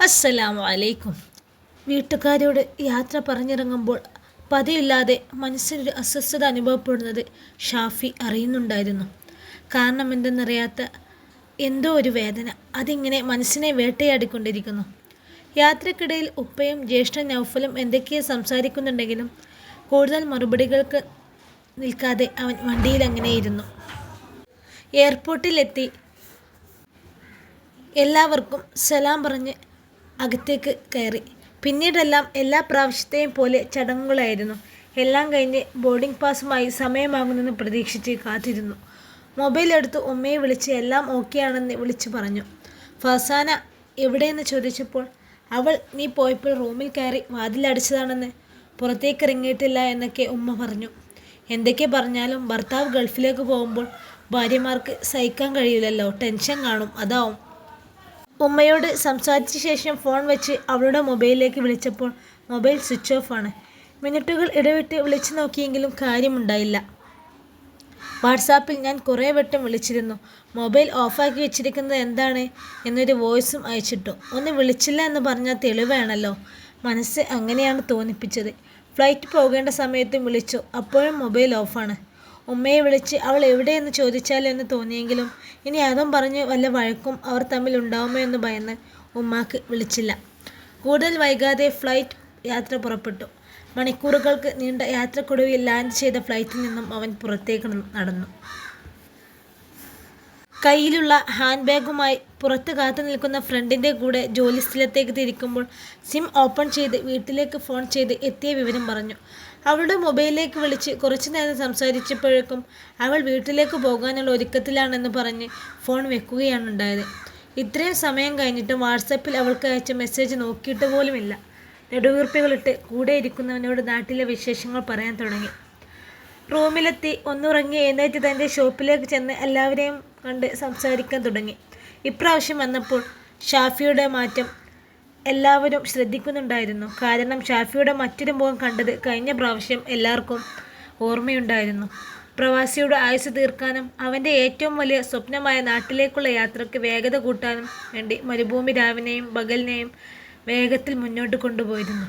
അസ്സലാമു അലൈക്കും. വീട്ടുകാരോട് യാത്ര പറഞ്ഞിറങ്ങുമ്പോൾ പതിയില്ലാതെ മനസ്സിനൊരു അസ്വസ്ഥത അനുഭവപ്പെടുന്നത് ഷാഫി അറിയുന്നുണ്ടായിരുന്നു. കാരണം എന്തെന്നറിയാത്ത എന്തോ ഒരു വേദന അതിങ്ങനെ മനസ്സിനെ വേട്ടയാടിക്കൊണ്ടിരിക്കുന്നു. യാത്രക്കിടയിൽ ഉപ്പയും ജ്യേഷ്ഠ നൗഫലും എന്തൊക്കെയോ സംസാരിക്കുന്നുണ്ടെങ്കിലും കൂടുതൽ മറുപടികൾക്ക് നിൽക്കാതെ അവൻ വണ്ടിയിൽ അങ്ങനെ ഇരുന്നു. എയർപോർട്ടിലെത്തി. എല്ലാവർക്കും സലാം പറഞ്ഞ് അകത്തേക്ക് കയറി. പിന്നീടെല്ലാം എല്ലാ പ്രാവശ്യത്തെയും പോലെ ചടങ്ങുകളായിരുന്നു. എല്ലാം കഴിഞ്ഞ് ബോർഡിംഗ് പാസുമായി സമയമാകുമെന്ന് പ്രതീക്ഷിച്ച് കാത്തിരുന്നു. മൊബൈൽ എടുത്ത് ഉമ്മയെ വിളിച്ച് എല്ലാം ഓക്കെയാണെന്ന് വിളിച്ചു പറഞ്ഞു. ഫസാന എവിടെയെന്ന് ചോദിച്ചപ്പോൾ അവൾ നീ പോയപ്പോൾ റൂമിൽ കയറി വാതിലടിച്ചതാണെന്ന് പുറത്തേക്ക് ഇറങ്ങിയിട്ടില്ല എന്നൊക്കെ ഉമ്മ പറഞ്ഞു. എന്തൊക്കെ പറഞ്ഞാലും ഭർത്താവ് ഗൾഫിലേക്ക് പോകുമ്പോൾ ഭാര്യമാർക്ക് സഹിക്കാൻ കഴിയില്ലല്ലോ. ടെൻഷൻ കാണും. അതാവും. ഉമ്മയോട് സംസാരിച്ച ശേഷം ഫോൺ വെച്ച് അവളുടെ മൊബൈലിലേക്ക് വിളിച്ചപ്പോൾ മൊബൈൽ സ്വിച്ച് ഓഫ് ആണ്. മിനിറ്റുകൾ ഇടവിട്ട് വിളിച്ചു നോക്കിയെങ്കിലും കാര്യമുണ്ടായില്ല. വാട്സാപ്പിൽ ഞാൻ കുറേ വട്ടം വിളിച്ചിരുന്നു. മൊബൈൽ ഓഫാക്കി വെച്ചിരിക്കുന്നത് എന്താണ് എന്നൊരു വോയിസും അയച്ചിട്ടു. ഒന്ന് വിളിച്ചില്ല എന്ന് പറഞ്ഞാൽ തെളിവാണല്ലോ. മനസ്സ് അങ്ങനെയാണ് തോന്നിപ്പിച്ചത്. ഫ്ലൈറ്റ് പോകേണ്ട സമയത്തും വിളിച്ചു. അപ്പോഴും മൊബൈൽ ഓഫാണ് ഉമ്മയെ വിളിച്ച് അവൾ എവിടെയെന്ന് ചോദിച്ചാലോ എന്ന് തോന്നിയെങ്കിലും ഇനി അതും പറഞ്ഞ് വല്ല വഴക്കും അവർ തമ്മിൽ ഉണ്ടാവുമോ എന്ന് ഭയന്ന് ഉമ്മാക്ക് വിളിച്ചില്ല. കൂടുതൽ വൈകാതെ ഫ്ലൈറ്റ് യാത്ര പുറപ്പെട്ടു. മണിക്കൂറുകൾക്ക് നീണ്ട യാത്രക്കൊടുവിൽ ലാൻഡ് ചെയ്ത ഫ്ലൈറ്റിൽ നിന്നും അവൻ പുറത്തേക്ക് നടന്നു. കയ്യിലുള്ള ഹാൻഡ് ബാഗുമായി പുറത്ത് കാത്തു നിൽക്കുന്ന ഫ്രണ്ടിന്റെ കൂടെ ജോലി സ്ഥലത്തേക്ക് തിരിക്കുമ്പോൾ സിം ഓപ്പൺ ചെയ്ത് വീട്ടിലേക്ക് ഫോൺ ചെയ്ത് എത്തിയ വിവരം പറഞ്ഞു. അവളുടെ മൊബൈലിലേക്ക് വിളിച്ച് കുറച്ചു നേരം സംസാരിച്ചപ്പോഴേക്കും അവൾ വീട്ടിലേക്ക് പോകാനുള്ള ഒരുക്കത്തിലാണെന്ന് പറഞ്ഞ് ഫോൺ വെക്കുകയാണ് ഉണ്ടായത്. ഇത്രയും സമയം കഴിഞ്ഞിട്ടും വാട്സപ്പിൽ അവൾക്ക് അയച്ച മെസ്സേജ് നോക്കിയിട്ട് പോലുമില്ല. നെടുവീർപ്പുകളിട്ട് കൂടെ ഇരിക്കുന്നവനോട് നാട്ടിലെ വിശേഷങ്ങൾ പറയാൻ തുടങ്ങി. റൂമിലെത്തി ഒന്നുറങ്ങി എഴുന്നേറ്റ് തന്റെ ഷോപ്പിലേക്ക് ചെന്ന് എല്ലാവരെയും കണ്ട് സംസാരിക്കാൻ തുടങ്ങി. ഇപ്രാവശ്യം വന്നപ്പോൾ ഷാഫിയുടെ മാറ്റം എല്ലാവരും ശ്രദ്ധിക്കുന്നുണ്ടായിരുന്നു. കാരണം ഷാഫിയുടെ മറ്റൊരു മുഖം കണ്ടത് കഴിഞ്ഞ പ്രാവശ്യം എല്ലാവർക്കും ഓർമ്മയുണ്ടായിരുന്നു. പ്രവാസിയുടെ ആയുസ് തീർക്കാനും അവന്റെ ഏറ്റവും വലിയ സ്വപ്നമായ നാട്ടിലേക്കുള്ള യാത്രയ്ക്ക് വേഗത കൂട്ടാനും വേണ്ടി മരുഭൂമി രാവിനെയും ബഗലിനെയും വേഗത്തിൽ മുന്നോട്ട് കൊണ്ടുപോയിരുന്നു.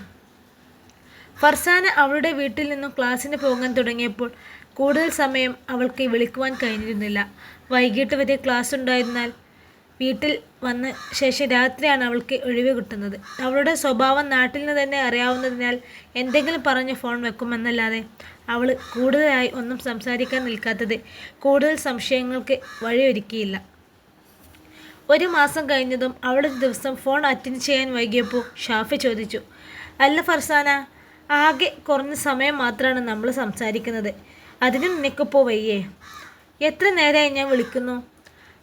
ഫർസാന അവളുടെ വീട്ടിൽ നിന്നും ക്ലാസ്സിന് പോകാൻ തുടങ്ങിയപ്പോൾ കൂടുതൽ സമയം അവൾക്ക് വിളിക്കുവാൻ കഴിഞ്ഞിരുന്നില്ല. വൈകിട്ട് വരെ ക്ലാസ് ഉണ്ടായിരുന്നാൽ വീട്ടിൽ വന്ന ശേഷം രാത്രിയാണ് അവൾക്ക് ഒഴിവ് കിട്ടുന്നത്. അവളുടെ സ്വഭാവം നാട്ടിൽ നിന്ന് തന്നെ അറിയാവുന്നതിനാൽ എന്തെങ്കിലും പറഞ്ഞ് ഫോൺ വെക്കുമെന്നല്ലാതെ അവൾ കൂടുതലായി ഒന്നും സംസാരിക്കാൻ നിൽക്കാത്തത് കൂടുതൽ സംശയങ്ങൾക്ക് വഴിയൊരുക്കിയില്ല. ഒരു മാസം കഴിഞ്ഞതും അവളൊരു ദിവസം ഫോൺ അറ്റൻഡ് ചെയ്യാൻ വൈകിയപ്പോൾ ഷാഫി ചോദിച്ചു അല്ല ഫർസാന ആകെ കുറഞ്ഞ സമയം മാത്രമാണ് നമ്മൾ സംസാരിക്കുന്നത്. അതിനും നിനക്കിപ്പോൾ വയ്യേ. എത്ര നേരമായി ഞാൻ വിളിക്കുന്നു?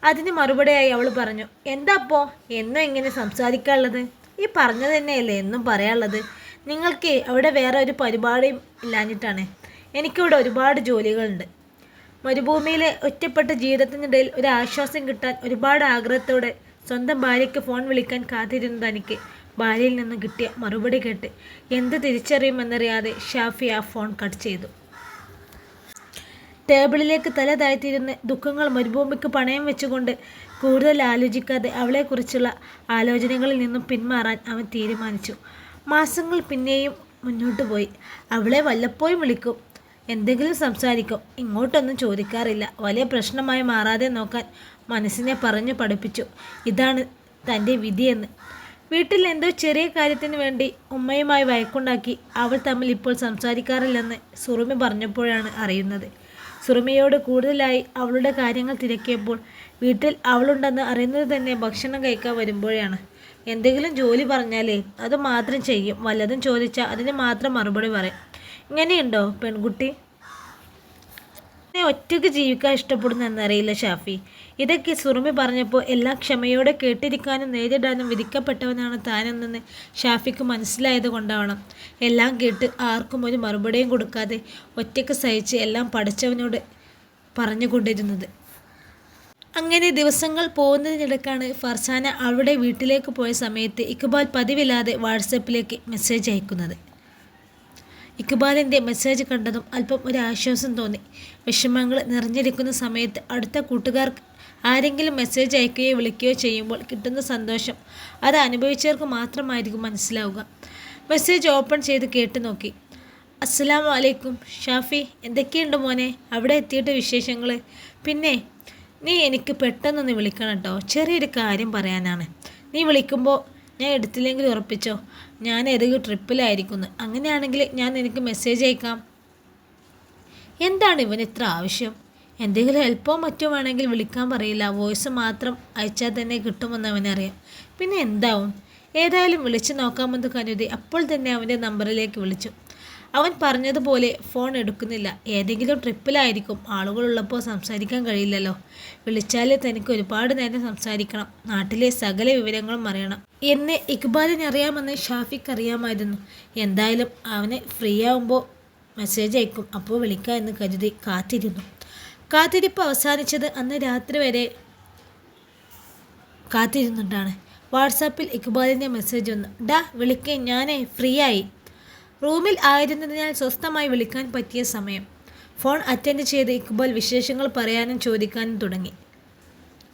അതിന് മറുപടിയായി അവൾ പറഞ്ഞു എന്താപ്പോ? എന്നും എങ്ങനെ സംസാരിക്കാനുള്ളത്? ഈ പറഞ്ഞത് തന്നെയല്ലേ എന്നും പറയാനുള്ളത്? നിങ്ങൾക്ക് അവിടെ വേറെ ഒരു പരിപാടിയും ഇല്ലാഞ്ഞിട്ടാണ്. എനിക്കിവിടെ ഒരുപാട് ജോലികളുണ്ട്. മരുഭൂമിയിലെ ഒറ്റപ്പെട്ട ജീവിതത്തിനിടയിൽ ഒരു ആശ്വാസം കിട്ടാൻ ഒരുപാട് ആഗ്രഹത്തോടെ സ്വന്തം ഭാര്യയ്ക്ക് ഫോൺ വിളിക്കാൻ കാത്തിരുന്നത് എനിക്ക് ഭാര്യയിൽ നിന്ന് കിട്ടിയ മറുപടി കേട്ട് എന്ത് തിരിച്ചറിയുമെന്നറിയാതെ ഷാഫി ആ ഫോൺ കട്ട് ചെയ്തു. ടേബിളിലേക്ക് തല താഴ്ത്തിയിരുന്ന് ദുഃഖങ്ങൾ മരുഭൂമിക്ക് പണയം വെച്ചുകൊണ്ട് കൂടുതൽ ആലോചിക്കാതെ അവളെക്കുറിച്ചുള്ള ആലോചനകളിൽ നിന്നും പിന്മാറാൻ അവൻ തീരുമാനിച്ചു. മാസങ്ങൾ പിന്നെയും മുന്നോട്ട് പോയി. അവളെ വല്ലപ്പോഴും വിളിക്കും. എന്തെങ്കിലും സംസാരിക്കും. ഇങ്ങോട്ടൊന്നും ചോദിക്കാറില്ല. വലിയ പ്രശ്നമായി മാറാതെ നോക്കാൻ മനസ്സിനെ പറഞ്ഞു പഠിപ്പിച്ചു. ഇതാണ് തന്റെ വിധിയെന്ന്. വീട്ടിൽ എന്തോ ചെറിയ കാര്യത്തിന് വേണ്ടി ഉമ്മയുമായി വയക്കുണ്ടാക്കി അവൾ തമ്മിൽ ഇപ്പോൾ സംസാരിക്കാറില്ലെന്ന് സുറുമി പറഞ്ഞപ്പോഴാണ് അറിയുന്നത്. സുറുമിയോട് കൂടുതലായി അവളുടെ കാര്യങ്ങൾ തിരക്കിയപ്പോൾ വീട്ടിൽ അവളുണ്ടെന്ന് അറിയുന്നത് തന്നെ ഭക്ഷണം കഴിക്കാൻ വരുമ്പോഴാണ്. എന്തെങ്കിലും ജോലി പറഞ്ഞാലേ അത് മാത്രം ചെയ്യും. വല്ലതും ചോദിച്ചാൽ അതിന് മാത്രം മറുപടി പറയും. ഇങ്ങനെയുണ്ടോ പെൺകുട്ടി? ഒറ്റയ്ക്ക് ജീവിക്കാൻ ഇഷ്ടപ്പെടുന്നു എന്നറിയില്ല ഷാഫി. ഇതൊക്കെ സുറുമി പറഞ്ഞപ്പോൾ എല്ലാം ക്ഷമയോടെ കേട്ടിരിക്കാനും നേരിടാനും വിധിക്കപ്പെട്ടവനാണ് താനെന്നെന്ന് ഷാഫിക്ക് മനസ്സിലായത് കൊണ്ടാവണം. എല്ലാം കേട്ട് ആർക്കും ഒരു മറുപടിയും കൊടുക്കാതെ ഒറ്റയ്ക്ക് സഹിച്ച് എല്ലാം പഠിച്ചവനോട് പറഞ്ഞുകൊണ്ടിരുന്നത്. അങ്ങനെ ദിവസങ്ങൾ പോകുന്നതിനിടക്കാണ് ഫർസാന അവിടെ വീട്ടിലേക്ക് പോയ സമയത്ത് ഇക്ബാൽ പതിവില്ലാതെ വാട്സപ്പിലേക്ക് മെസ്സേജ് അയക്കുന്നത്. ഇക്ബാലിന്റെ മെസ്സേജ് കണ്ടതും അല്പം ഒരു ആശ്വാസം തോന്നി. വിഷമങ്ങൾ നിറഞ്ഞിരിക്കുന്ന സമയത്ത് അടുത്ത കൂട്ടുകാർക്ക് ആരെങ്കിലും മെസ്സേജ് അയക്കുകയോ വിളിക്കുകയോ ചെയ്യുമ്പോൾ കിട്ടുന്ന സന്തോഷം അത് അനുഭവിച്ചവർക്ക് മാത്രമായിരിക്കും മനസ്സിലാവുക. മെസ്സേജ് ഓപ്പൺ ചെയ്ത് കേട്ടു നോക്കി. അസ്സലാം വലൈക്കും ഷാഫി എന്തൊക്കെയുണ്ട് മോനെ? അവിടെ എത്തിയിട്ട് വിശേഷങ്ങൾ പിന്നെ നീ എനിക്ക് പെട്ടെന്നൊന്ന് വിളിക്കണം കേട്ടോ ചെറിയൊരു കാര്യം പറയാനാണ്. നീ വിളിക്കുമ്പോൾ ഞാൻ എടുത്തില്ലെങ്കിൽ ഉറപ്പിച്ചോ? ഞാൻ ഏതെങ്കിലും ട്രിപ്പിലായിരിക്കുന്നു. അങ്ങനെയാണെങ്കിൽ ഞാൻ നിനക്ക് മെസ്സേജ് അയക്കാം. എന്താണ് ഇവൻ ഇത്ര ആവശ്യം? എന്തെങ്കിലും ഹെൽപ്പോ മറ്റോ വേണമെങ്കിൽ വിളിക്കാൻ പറയില്ല. വോയിസ് മാത്രം അയച്ചാൽ തന്നെ കിട്ടുമെന്ന് അവനറിയാം പിന്നെ എന്താവും? ഏതായാലും വിളിച്ചു നോക്കാമെന്ന് കരുതി അപ്പോൾ തന്നെ അവന്റെ നമ്പറിലേക്ക് വിളിച്ചു. അവൻ പറഞ്ഞതുപോലെ ഫോൺ എടുക്കുന്നില്ല. ഏതെങ്കിലും ട്രിപ്പിലായിരിക്കും ആളുകളുള്ളപ്പോൾ സംസാരിക്കാൻ കഴിയില്ലല്ലോ. വിളിച്ചാലേ തനിക്ക് ഒരുപാട് നേരം സംസാരിക്കണം. നാട്ടിലെ സകല വിവരങ്ങളും അറിയണം. എന്നെ ഇക്ബാലിന് അറിയാമെന്ന് ഷാഫിക്ക് അറിയാമായിരുന്നു. എന്തായാലും അവനെ ഫ്രീ ആവുമ്പോൾ മെസ്സേജ് അയക്കും. അപ്പോൾ വിളിക്കാം എന്ന് കരുതി കാത്തിരുന്നു. കാത്തിരിപ്പ് അവസാനിച്ചത് അന്ന് രാത്രി വരെ കാത്തിരുന്നിട്ടാണ്. വാട്സാപ്പിൽ ഇക്ബാലിന്റെ മെസ്സേജ് വന്നു. ഡാ വിളിക്കേ. ഞാനേ ഫ്രീ ആയി റൂമിൽ ആയിരുന്നതിനാൽ സ്വസ്ഥമായി വിളിക്കാൻ പറ്റിയ സമയം. ഫോൺ അറ്റൻഡ് ചെയ്ത് ഇക്ബാൽ വിശേഷങ്ങൾ പറയാനും ചോദിക്കാനും തുടങ്ങി.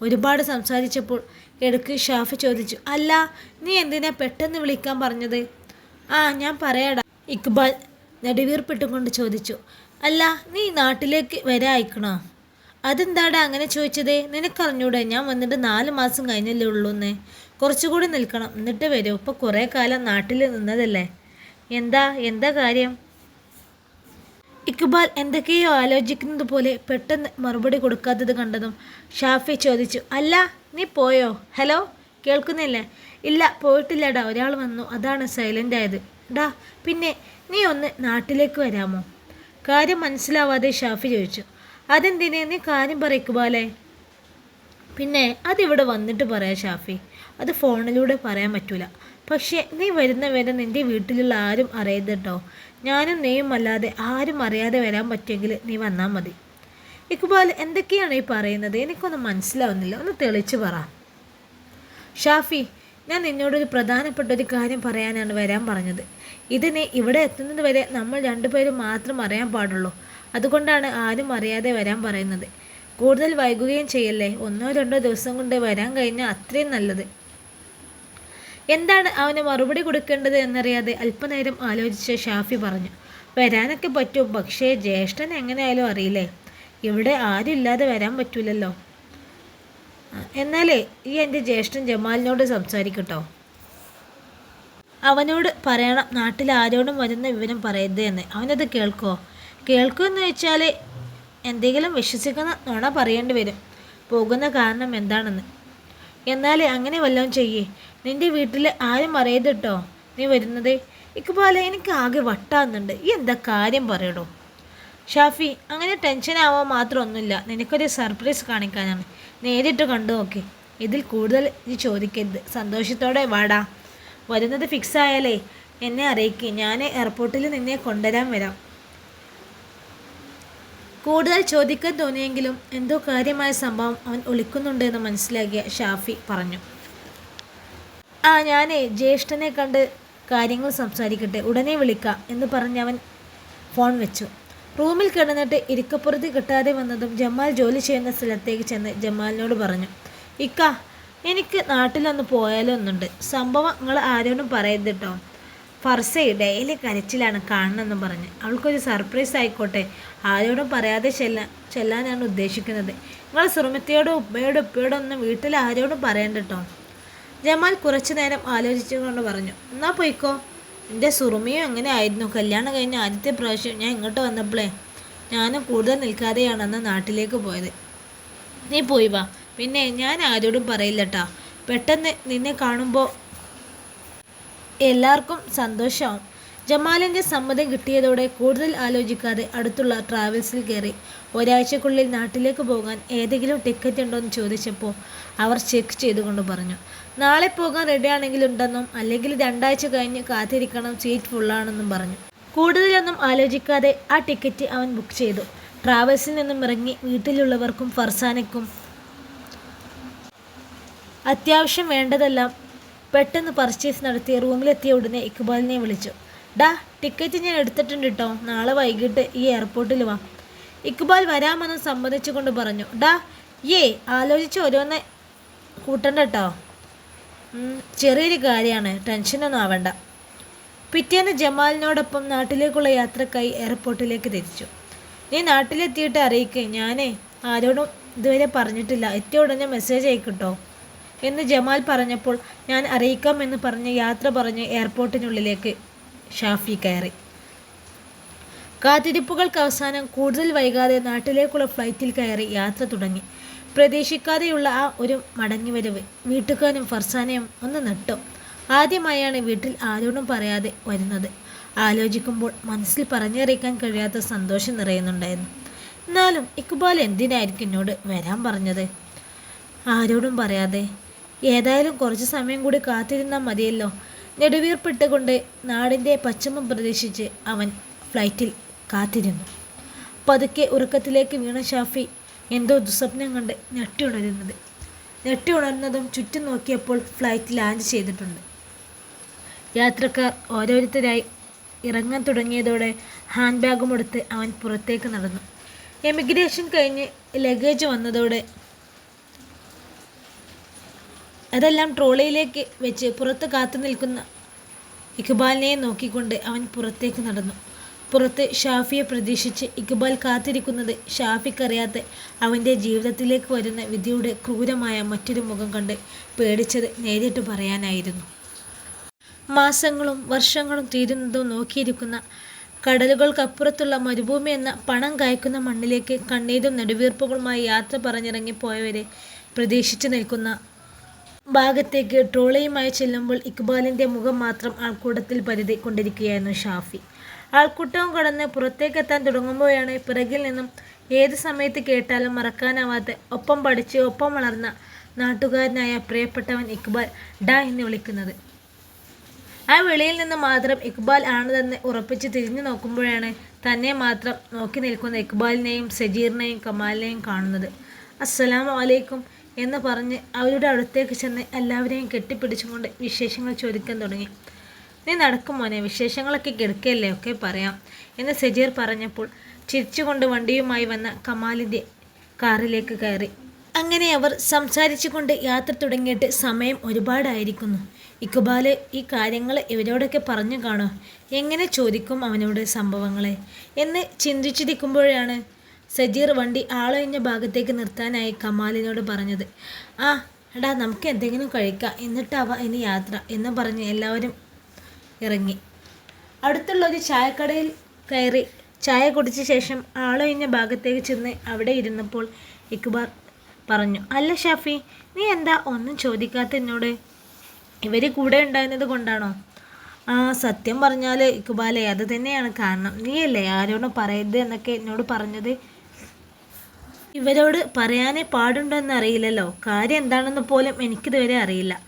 ഒരുപാട് സംസാരിച്ചപ്പോൾ ഇടയ്ക്ക് ഷാഫ് ചോദിച്ചു അല്ല നീ എന്തിനാ പെട്ടെന്ന് വിളിക്കാൻ പറഞ്ഞത്? ആ ഞാൻ പറയാടാ ഇക്ബാൽ നെടുവീർപ്പിട്ടുകൊണ്ട് ചോദിച്ചു. അല്ല നീ നാട്ടിലേക്ക് വരാ അയക്കണോ അതെന്താടാ അങ്ങനെ ചോദിച്ചത്? നിനക്കറിഞ്ഞൂടെ ഞാൻ വന്നിട്ട് നാല് മാസം കഴിഞ്ഞല്ലേ ഉള്ളൂന്നേ. കുറച്ചുകൂടി നിൽക്കണം എന്നിട്ട് വരും. ഇപ്പോൾ കുറേ കാലം നാട്ടിൽ നിന്നതല്ലേ. എന്താ എന്താ കാര്യം? ഇക്ബാൽ എന്തൊക്കെയോ ആലോചിക്കുന്നത് പോലെ പെട്ടെന്ന് മറുപടി കൊടുക്കാത്തത് കണ്ടതും ഷാഫി ചോദിച്ചു അല്ല നീ പോയോ? ഹലോ കേൾക്കുന്നില്ലേ? ഇല്ല പോയിട്ടില്ലടാ ഒരാൾ വന്നു അതാണ് സൈലന്റ് ആയത്. ഡാ പിന്നെ നീ ഒന്ന് നാട്ടിലേക്ക് വരാമോ? കാര്യം മനസ്സിലാവാതെ ഷാഫി ചോദിച്ചു അതെന്തിനെ? നീ കാര്യം പറ ഇക്ബാലേ. പിന്നെ അതിവിടെ വന്നിട്ട് പറയാം ഷാഫി അത് ഫോണിലൂടെ പറയാൻ പറ്റൂല. പക്ഷേ നീ വരുന്ന വരെ നിന്റെ വീട്ടിലുള്ള ആരും അറിയരുത് കേട്ടോ ഞാനും നീയും അല്ലാതെ ആരും അറിയാതെ വരാൻ പറ്റുമെങ്കിൽ നീ വന്നാൽ മതി. ഇക്ബാൽ എന്തൊക്കെയാണ് ഈ പറയുന്നത്? എനിക്കൊന്നും മനസ്സിലാവുന്നില്ല. ഒന്ന് തെളിച്ച് പറ. ഷാഫി ഞാൻ നിന്നോടൊരു പ്രധാനപ്പെട്ട ഒരു കാര്യം പറയാനാണ് വരാൻ പറഞ്ഞത്. ഇത് നീ ഇവിടെ എത്തുന്നത് വരെ നമ്മൾ രണ്ടുപേരും മാത്രം അറിയാൻ പാടുള്ളൂ. അതുകൊണ്ടാണ് ആരും അറിയാതെ വരാൻ പറയുന്നത്. കൂടുതൽ വൈകുകയും ചെയ്യല്ലേ? ഒന്നോ രണ്ടോ ദിവസം കൊണ്ട് വരാൻ കഴിഞ്ഞാൽ അത്രയും നല്ലത്. എന്താണ് അവന് മറുപടി കൊടുക്കേണ്ടത് എന്നറിയാതെ അല്പനേരം ആലോചിച്ച ഷാഫി പറഞ്ഞു വരാനൊക്കെ പറ്റും പക്ഷേ ജ്യേഷ്ഠൻ എങ്ങനെയായാലും അറിയില്ലേ? ഇവിടെ ആരും ഇല്ലാതെ വരാൻ പറ്റൂലല്ലോ. എന്നാലേ ഈ എന്റെ ജ്യേഷ്ഠൻ ജമാലിനോട് സംസാരിക്കട്ടോ. അവനോട് പറയണം നാട്ടിൽ ആരോടും വരുന്ന വിവരം പറയരുത് എന്ന്. അവനത് കേൾക്കോ? കേൾക്കുമെന്ന് വെച്ചാൽ എന്തെങ്കിലും വിശ്വസിക്കുന്ന നുണ പറയേണ്ടി വരും. പോകുന്ന കാരണം എന്താണെന്ന്. എന്നാൽ അങ്ങനെ വല്ലതും ചെയ്യേ. നിന്റെ വീട്ടിൽ ആരും അറിയത് കേട്ടോ നീ വരുന്നത് ഇക്കുപോലെ എനിക്ക് ആകെ വട്ടാകുന്നുണ്ട് ഈ എന്താ കാര്യം പറയടോ. ഷാഫി അങ്ങനെ ടെൻഷൻ ആവാൻ മാത്രമൊന്നുമില്ല. നിനക്കൊരു സർപ്രൈസ് കാണിക്കാനാണ്. നേരിട്ട് കണ്ടു നോക്കി. ഇതിൽ കൂടുതൽ നീ ചോദിക്കരുത്. സന്തോഷത്തോടെ വാടാ. വരുന്നത് ഫിക്സ് ആയാലേ എന്നെ അറിയിക്കുക ഞാൻ എയർപോർട്ടിൽ നിന്നെ കൊണ്ടുവരാൻ വരാം. കൂടുതൽ ചോദിക്കാൻ തോന്നിയെങ്കിലും എന്തോ കാര്യമായ സംഭവം അവൻ ഒളിക്കുന്നുണ്ട് എന്ന് മനസ്സിലാക്കിയ ഷാഫി പറഞ്ഞു. ആ ഞാനേ ജ്യേഷ്ഠനെ കണ്ട് കാര്യങ്ങൾ സംസാരിക്കട്ടെ ഉടനെ വിളിക്കാം എന്ന് പറഞ്ഞ് അവൻ ഫോൺ വെച്ചു. റൂമിൽ കിടന്നിട്ട് ഇരിക്കപ്പുറത്ത് കിട്ടാതെ വന്നതും ജമാൽ ജോലി ചെയ്യുന്ന സ്ഥലത്തേക്ക് ചെന്ന് ജമാലിനോട് പറഞ്ഞു ഇക്ക എനിക്ക് നാട്ടിലൊന്ന് പോയാലോ ഒന്നുണ്ട് സംഭവം നിങ്ങൾ ആരോടും പറയരുത് കേട്ടോ ഫർസേ ഡെയിലി കരച്ചിലാണ് കാണണമെന്ന് പറഞ്ഞ്. അവൾക്കൊരു സർപ്രൈസ് ആയിക്കോട്ടെ. ആരോടും പറയാതെ ചെല്ലാൻ ചെല്ലാനാണ് ഉദ്ദേശിക്കുന്നത്. നിങ്ങൾ സുറുമത്തിയോടും ഉപ്പയോടും ഉപ്പയോടും ഒന്നും വീട്ടിൽ ആരോടും പറയണ്ട കേട്ടോ ജമാൽ കുറച്ചു നേരം ആലോചിച്ചുകൊണ്ട് പറഞ്ഞു എന്നാ പോയിക്കോ. എന്റെ സുറുമിയും അങ്ങനെ ആയിരുന്നു? കല്യാണം കഴിഞ്ഞ ആദ്യത്തെ പ്രാവശ്യം ഞാൻ ഇങ്ങോട്ട് വന്നപ്പോഴേ ഞാനും കൂടുതൽ നിൽക്കാതെയാണ് അന്ന് നാട്ടിലേക്ക് പോയത്. നീ പോയി വാ. പിന്നെ ഞാൻ ആരോടും പറയില്ലട്ടാ പെട്ടെന്ന് നിന്നെ കാണുമ്പോൾ എല്ലാവർക്കും സന്തോഷമാവും. ജമാലിന്റെ സമ്മതം കിട്ടിയതോടെ കൂടുതൽ ആലോചിക്കാതെ അടുത്തുള്ള ട്രാവൽസിൽ കയറി. ഒരാഴ്ചക്കുള്ളിൽ നാട്ടിലേക്ക് പോകാൻ ഏതെങ്കിലും ടിക്കറ്റ് ഉണ്ടോ എന്ന് ചോദിച്ചപ്പോൾ അവർ ചെക്ക് ചെയ്തുകൊണ്ട് പറഞ്ഞു. നാളെ പോകാൻ റെഡിയാണെങ്കിലുണ്ടെന്നും അല്ലെങ്കിൽ രണ്ടാഴ്ച കഴിഞ്ഞ് കാത്തിരിക്കണം സീറ്റ് ഫുള്ളാണെന്നും പറഞ്ഞു. കൂടുതലൊന്നും ആലോചിക്കാതെ ആ ടിക്കറ്റ് അവൻ ബുക്ക് ചെയ്തു. ട്രാവൽസിൽ നിന്നും ഇറങ്ങി വീട്ടിലുള്ളവർക്കും ഫർസാനയ്ക്കും അത്യാവശ്യം വേണ്ടതെല്ലാം പെട്ടെന്ന് പർച്ചേസ് നടത്തി റൂമിലെത്തിയ ഉടനെ ഇക്ബാലിനെ വിളിച്ചു. ഡാ ടിക്കറ്റ് ഞാൻ എടുത്തിട്ടുണ്ട് കേട്ടോ നാളെ വൈകിട്ട് ഈ എയർപോർട്ടിൽ വാ. ഇക്ബാൽ വരാമെന്ന് സമ്മതിച്ചുകൊണ്ട് പറഞ്ഞു. ഡാ ഏ ആലോചിച്ച് ഓരോന്ന് കൂട്ടണ്ട കേട്ടോ ചെറിയൊരു കാര്യമാണ് ടെൻഷനൊന്നും ആവണ്ട. പിറ്റേന്ന് ജമാലിനോടൊപ്പം നാട്ടിലേക്കുള്ള യാത്രക്കായി എയർപോർട്ടിലേക്ക് തിരിച്ചു. നീ നാട്ടിലെത്തിയിട്ട് അറിയിക്കേ. ഞാനേ ആരോടും ഇതുവരെ പറഞ്ഞിട്ടില്ല. എത്തിയ ഉടനെ മെസ്സേജ് അയക്കട്ടോ എന്ന് ജമാൽ പറഞ്ഞപ്പോൾ ഞാൻ അറിയിക്കാം എന്ന് പറഞ്ഞ് യാത്ര പറഞ്ഞ് എയർപോർട്ടിനുള്ളിലേക്ക് ഷാഫി കയറി. കാത്തിരിപ്പുകൾക്ക് അവസാനം കൂടുതൽ വൈകാതെ നാട്ടിലേക്കുള്ള ഫ്ലൈറ്റിൽ കയറി യാത്ര തുടങ്ങി. പ്രതീക്ഷിക്കാതെയുള്ള ആ ഒരു മടങ്ങിവരവ് വീട്ടുകാരും ഫർസാനയും ഒന്ന് നട്ടു. ആദ്യമായാണ് വീട്ടിൽ ആരോടും പറയാതെ വരുന്നത്. ആലോചിക്കുമ്പോൾ മനസ്സിൽ പറഞ്ഞറിയിക്കാൻ കഴിയാത്ത സന്തോഷം നിറയുന്നുണ്ടായിരുന്നു. എന്നാലും ഇക്ബാൽ എന്തിനായിരിക്കും എന്നോട് വരാൻ പറഞ്ഞത്? ആരോടും പറയാതെ ഏതായാലും കുറച്ച് സമയം കൂടി കാത്തിരുന്നാൽ മതിയല്ലോ. നെടുവീർപ്പിട്ടുകൊണ്ട് നാടിന്റെ പശ്ചിമം പ്രതീക്ഷിച്ച് അവൻ ഫ്ലൈറ്റിൽ കാത്തിരുന്നു. പതുക്കെ ഉറക്കത്തിലേക്ക് വീണ ഷാഫി എന്തോ ദുസ്വപ്നം കണ്ട് ഞെട്ടി ഉണരുന്നത്. ഞെട്ടി ഉണർന്നതും ചുറ്റും നോക്കിയപ്പോൾ ഫ്ലൈറ്റ് ലാൻഡ് ചെയ്തിട്ടുണ്ട്. യാത്രക്കാർ ഓരോരുത്തരായി ഇറങ്ങാൻ തുടങ്ങിയതോടെ ഹാൻഡ് ബാഗും എടുത്ത് അവൻ പുറത്തേക്ക് നടന്നു. എമിഗ്രേഷൻ കഴിഞ്ഞ് ലഗേജ് വന്നതോടെ അതെല്ലാം ട്രോളിയിലേക്ക് വെച്ച് പുറത്ത് കാത്തു നിൽക്കുന്ന ഇക്ബാലിനെ നോക്കിക്കൊണ്ട് അവൻ പുറത്തേക്ക് നടന്നു. പുറത്ത് ഷാഫിയെ പ്രതീക്ഷിച്ച് ഇക്ബാൽ കാത്തിരിക്കുന്നത് ഷാഫിക്കറിയാത്ത അവന്റെ ജീവിതത്തിലേക്ക് വരുന്ന വിധിയുടെ ക്രൂരമായ മറ്റൊരു മുഖം കണ്ട് പേടിച്ചത് നേരിട്ട് പറയാനായിരുന്നു. മാസങ്ങളും വർഷങ്ങളും തീരുന്നതും നോക്കിയിരിക്കുന്ന കടലുകൾക്കപ്പുറത്തുള്ള മരുഭൂമി എന്ന പണം കായ്ക്കുന്ന മണ്ണിലേക്ക് കണ്ണീരും നെടുവീർപ്പുകളുമായി യാത്ര പറഞ്ഞിറങ്ങിപ്പോയവരെ പ്രതീക്ഷിച്ചു നിൽക്കുന്ന ഭാഗത്തേക്ക് ട്രോളയുമായി ചെല്ലുമ്പോൾ ഇക്ബാലിന്റെ മുഖം മാത്രം ആൾക്കൂട്ടത്തിൽ പരുതി കൊണ്ടിരിക്കുകയായിരുന്നു ഷാഫി. ആൾക്കൂട്ടവും കടന്ന് പുറത്തേക്കെത്താൻ തുടങ്ങുമ്പോഴാണ് പിറകിൽ നിന്നും ഏത് സമയത്ത് കേട്ടാലും മറക്കാനാവാതെ ഒപ്പം പഠിച്ച് ഒപ്പം വളർന്ന നാട്ടുകാരനായ പ്രിയപ്പെട്ടവൻ ഇക്ബാൽ ഡാ എന്ന് വിളിക്കുന്നത്. ആ വിളിയിൽ നിന്ന് മാത്രം ഇക്ബാൽ ആണെന്ന് ഉറപ്പിച്ച് തിരിഞ്ഞു നോക്കുമ്പോഴാണ് തന്നെ മാത്രം നോക്കി നിൽക്കുന്ന ഇക്ബാലിനെയും സജീറിനെയും കമാലിനെയും കാണുന്നത്. അസ്സലാമു അലൈക്കും. എന്ന് പറഞ്ഞ് അവരുടെ അടുത്തേക്ക് ചെന്ന് എല്ലാവരെയും കെട്ടിപ്പിടിച്ചുകൊണ്ട് വിശേഷങ്ങൾ ചോദിക്കാൻ തുടങ്ങി. നീ നടക്കും മോനെ വിശേഷങ്ങളൊക്കെ കിടക്കല്ലേ ഒക്കെ പറയാം. എന്ന് സജീർ പറഞ്ഞപ്പോൾ ചിരിച്ചുകൊണ്ട് വണ്ടിയുമായി വന്ന കമാലിന്റെ കാറിലേക്ക് കയറി. അങ്ങനെ അവർ സംസാരിച്ചുകൊണ്ട് യാത്ര തുടങ്ങിയിട്ട് സമയം ഒരുപാടായിരിക്കുന്നു. ഇക്കുബാൽ ഈ കാര്യങ്ങൾ ഇവരോടൊക്കെ പറഞ്ഞു കാണോ. എങ്ങനെ ചോദിക്കും അവനോട് സംഭവങ്ങളെ? എന്ന് ചിന്തിച്ചിരിക്കുമ്പോഴാണ് സജീർ വണ്ടി ആളൊഴിഞ്ഞ ഭാഗത്തേക്ക് നിർത്താനായി കമാലിനോട് പറഞ്ഞത് ആ എടാ നമുക്ക് എന്തെങ്കിലും കഴിക്കാം. എന്നിട്ടാവാ ഇനി യാത്ര എന്ന് പറഞ്ഞ് എല്ലാവരും ഇറങ്ങി. അടുത്തുള്ള ഒരു ചായക്കടയിൽ കയറി ചായ കുടിച്ച ശേഷം ആളൊഴിഞ്ഞ ഭാഗത്തേക്ക് ചെന്ന് അവിടെ ഇരുന്നപ്പോൾ ഇക്ബാർ പറഞ്ഞു അല്ല ഷാഫി നീ എന്താ ഒന്നും ചോദിക്കാത്ത എന്നോട്? ഇവർ കൂടെ ഉണ്ടായിരുന്നത് കൊണ്ടാണോ? ആ സത്യം പറഞ്ഞാൽ ഇക്ബാലെ അത് തന്നെയാണ് കാരണം. നീയല്ലേ ആരോടും പറയരുത് എന്നൊക്കെ എന്നോട് പറഞ്ഞത്. ഇവരോട് പറയാനേ പാടുണ്ടോ അറിയില്ലല്ലോ. കാര്യം എന്താണെന്ന് പോലും എനിക്കിതുവരെ അറിയില്ല.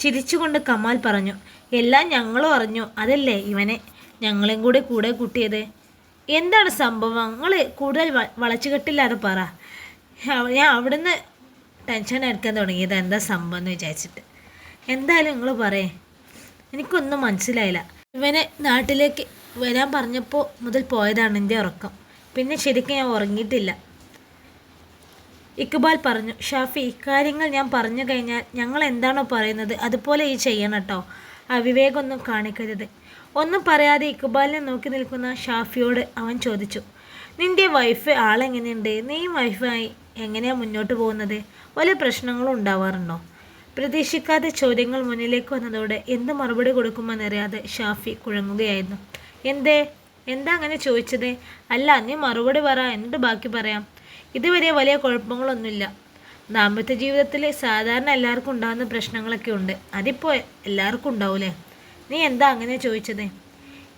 ചിരിച്ചുകൊണ്ട് കമാൽ പറഞ്ഞു എല്ലാം ഞങ്ങളും അറിഞ്ഞു. അതല്ലേ ഇവനെ? ഞങ്ങളെയും കൂടെ കൂടെ കൂട്ടിയത്? എന്താണ് സംഭവം? നിങ്ങൾ കൂടുതൽ വളച്ചുകെട്ടില്ലാതെ പറ. ഞാൻ അവിടുന്ന് ടെൻഷൻ എടുക്കാൻ തുടങ്ങിയത് എന്താ സംഭവം എന്ന് വിചാരിച്ചിട്ട്. എന്തായാലും നിങ്ങൾ പറയേ. എനിക്കൊന്നും മനസ്സിലായില്ല. ഇവനെ നാട്ടിലേക്ക് വരാൻ പറഞ്ഞപ്പോൾ മുതൽ പോയതാണ് എന്റെ ഉറക്കം. പിന്നെ ശരിക്കും ഞാൻ ഉറങ്ങിയിട്ടില്ല. ഇക്ബാൽ പറഞ്ഞു ഷാഫി ഇക്കാര്യങ്ങൾ ഞാൻ പറഞ്ഞു കഴിഞ്ഞാൽ ഞങ്ങൾ എന്താണോ പറയുന്നത് അതുപോലെ ഈ ചെയ്യണം കേട്ടോ അവിവേകമൊന്നും കാണിക്കരുത്. ഒന്നും പറയാതെ ഇക്ബാലിനെ നോക്കി നിൽക്കുന്ന ഷാഫിയോട് അവൻ ചോദിച്ചു നിന്റെ വൈഫ് ആളെങ്ങനെയുണ്ട്? നീയും വൈഫായി എങ്ങനെയാണ് മുന്നോട്ട് പോകുന്നത്? വലിയ പ്രശ്നങ്ങളും ഉണ്ടാവാറുണ്ടോ? പ്രതീക്ഷിക്കാതെ ചോദ്യങ്ങൾ മുന്നിലേക്ക് വന്നതോടെ എന്ത് മറുപടി കൊടുക്കുമെന്നറിയാതെ ഷാഫി കുഴങ്ങുകയായിരുന്നു. എന്തേ? എന്താ അങ്ങനെ ചോദിച്ചത്? അല്ല നീ മറുപടി പറ എന്നിട്ട് ബാക്കി പറയാം? ഇതുവരെ വലിയ കുഴപ്പങ്ങളൊന്നുമില്ല. ദാമ്പത്യ ജീവിതത്തിൽ സാധാരണ എല്ലാവർക്കും ഉണ്ടാകുന്ന പ്രശ്നങ്ങളൊക്കെ ഉണ്ട്. അതിപ്പോൾ എല്ലാവർക്കും ഉണ്ടാവൂലേ? നീ എന്താ അങ്ങനെ ചോദിച്ചത്?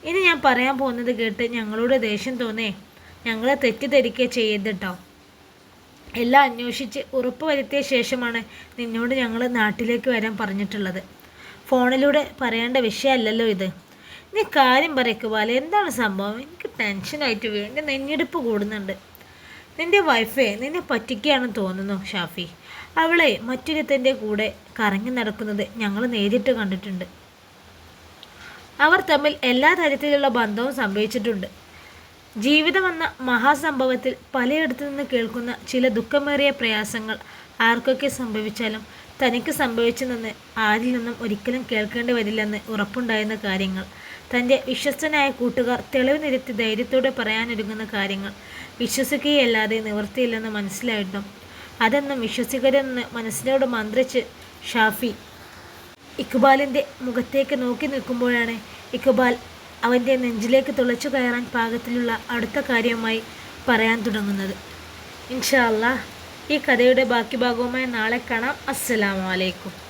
ഇനി ഞാൻ പറയാൻ പോകുന്നത് കേട്ട് ഞങ്ങളോട് ദേഷ്യം തോന്നേ. ഞങ്ങളെ തെറ്റിദ്ധരിക്കുക ചെയ്യരുത് കേട്ടോ എല്ലാം അന്വേഷിച്ച് ഉറപ്പ് വരുത്തിയ ശേഷമാണ് നിന്നോട് ഞങ്ങൾ നാട്ടിലേക്ക് വരാൻ പറഞ്ഞിട്ടുള്ളത്. ഫോണിലൂടെ പറയേണ്ട വിഷയമല്ലല്ലോ ഇത്. നീ കാര്യം പറയക്കുപോലെ എന്താണ് സംഭവം? എനിക്ക് ടെൻഷനായിട്ട് വേണ്ടി നെഞ്ഞെടുപ്പ് കൂടുന്നുണ്ട്. നിന്റെ വൈഫേ നിന്നെ പറ്റിക്കുകയാണെന്ന് തോന്നുന്നു ഷാഫി. അവളെ മറ്റൊരുത്തന്റെ കൂടെ കറങ്ങി നടക്കുന്നത് ഞങ്ങൾ നേരിട്ട് കണ്ടിട്ടുണ്ട്. അവർ തമ്മിൽ എല്ലാ തരത്തിലുള്ള ബന്ധവും സംഭവിച്ചിട്ടുണ്ട്. ജീവിതമെന്ന മഹാസംഭവത്തിൽ പലയിടത്തു നിന്ന് കേൾക്കുന്ന ചില ദുഃഖമേറിയ പ്രയാസങ്ങൾ ആർക്കൊക്കെ സംഭവിച്ചാലും തനിക്ക് സംഭവിച്ചെന്ന് ആരിൽ നിന്നും ഒരിക്കലും കേൾക്കേണ്ടി വരില്ലെന്ന് ഉറപ്പുണ്ടായിരുന്ന കാര്യങ്ങൾ തന്റെ വിശ്വസ്തനായ കൂട്ടുകാർ തെളിവ് നിരത്തി ധൈര്യത്തോടെ പറയാനൊരുങ്ങുന്ന കാര്യങ്ങൾ വിശ്വസിക്കുകയല്ലാതെ നിവൃത്തിയില്ലെന്ന് മനസ്സിലായിട്ടും. അതെന്നും വിശ്വസിക്കരുതെന്ന് മനസ്സിനോട് മന്ത്രിച്ച് ഷാഫി ഇക്ബാലിന്റെ മുഖത്തേക്ക് നോക്കി നിൽക്കുമ്പോഴാണ് ഇക്ബാൽ അവന്റെ നെഞ്ചിലേക്ക് തുളച്ചു കയറാൻ പാകത്തിലുള്ള അടുത്ത കാര്യമായി പറയാൻ തുടങ്ങുന്നത്. ഇൻഷാ അല്ലാ ഈ കഥയുടെ ബാക്കി ഭാഗവുമായി നാളെ കാണാം. അസ്സലാമു അലൈക്കും.